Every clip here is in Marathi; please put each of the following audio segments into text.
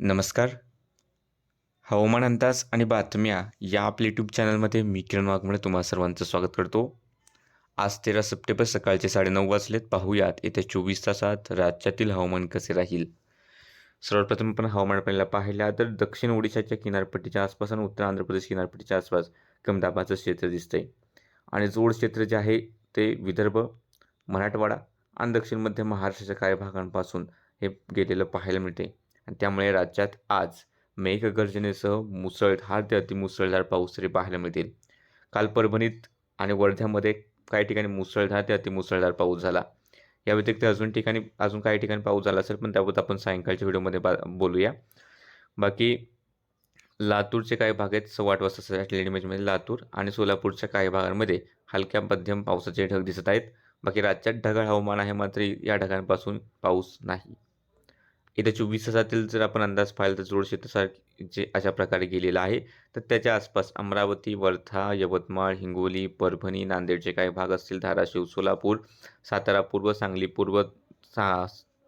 नमस्कार. हवामान अंदाज आणि बातम्या या आपल्या यूट्यूब चॅनलमध्ये मी किरण वाघमोडे तुम्हा सर्वांचं स्वागत करतो. आज तेरा सप्टेंबर सकाळचे साडेनऊ वाजलेत. पाहूयात येत्या चोवीस तासात राज्यातील हवामान कसे राहील? सर्वप्रथम आपण हवामान आपल्याला पाहिल्या तर दक्षिण ओडिशाच्या किनारपट्टीच्या आसपास आणि उत्तर आंध्र प्रदेश किनारपट्टीच्या आसपास कमी दाबाचं क्षेत्र दिसतंय. आणि जोड क्षेत्र जे आहे ते विदर्भ मराठवाडा आणि दक्षिण मध्य महाराष्ट्राच्या काही भागांपासून हे गेलेलं पाहायला मिळते आणि त्यामुळे राज्यात आज मेघगर्जनेसह मुसळधार ते अतिमुसळधार पाऊस तरी पाहायला मिळतील. काल परभणीत आणि वर्ध्यामध्ये काही ठिकाणी मुसळधार ते अतिमुसळधार पाऊस झाला. या व्यतिरिक्त अजून ठिकाणी अजून काही ठिकाणी पाऊस झाला असेल पण त्याबद्दल आपण सायंकाळच्या व्हिडिओमध्ये बा बोलूया. बाकी लातूरचे काही भाग आहेत सव्वा आठ वाजता सॅटेलाइट इमेजमध्ये लातूर आणि सोलापूरच्या काही भागांमध्ये हलक्या मध्यम पावसाचे ढग दिसत आहेत. बाकी राज्यात ढगाळ हवामान आहे मात्र या ढगांपासून पाऊस नाही. येत्या चोवीस तासातील जर आपण अंदाज पाहिला तर जोड जे अशा प्रकारे गेलेला आहे तर त्याच्या आसपास अमरावती वर्धा यवतमाळ हिंगोली परभणी नांदेडचे काही भाग असतील धाराशिव सोलापूर सातारा पूर्व सांगली पूर्व सा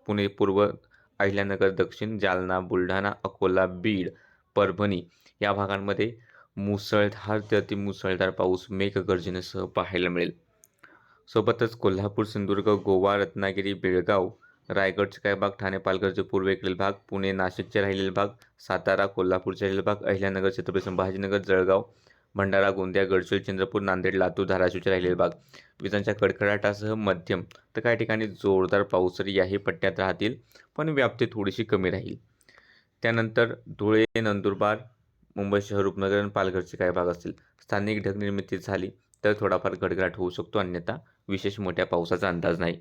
पुणे पूर्व अहिल्यानगर दक्षिण जालना बुलढाणा अकोला बीड परभणी या भागांमध्ये मुसळधार ते अतिमुसळधार पाऊस मेघगर्जनेसह पाहायला मिळेल. सोबतच कोल्हापूर सिंधुदुर्ग गोवा रत्नागिरी बेळगाव रायगडचे काही भाग ठाणे पालघरचे पूर्वेकडील भाग पुणे नाशिकचे राहिलेले भाग सातारा कोल्हापूरचे राहिलेले भाग अहिल्यानगर छत्रपती संभाजीनगर जळगाव भंडारा गोंदिया गडचिरोली चंद्रपूर नांदेड लातूर धाराशिवचे राहिलेले भाग. विजांच्या कडकडाटासह मध्यम तर काही ठिकाणी जोरदार पाऊस याही पट्ट्यात राहतील पण व्याप्ती थोडीशी कमी राहील. त्यानंतर धुळे नंदुरबार मुंबई शहर उपनगर आणि पालघरचे काही भाग असतील. स्थानिक ढगनिर्मिती झाली तर थोडाफार गडगडाट होऊ शकतो अन्यथा विशेष मोठ्या पावसाचा अंदाज नाही.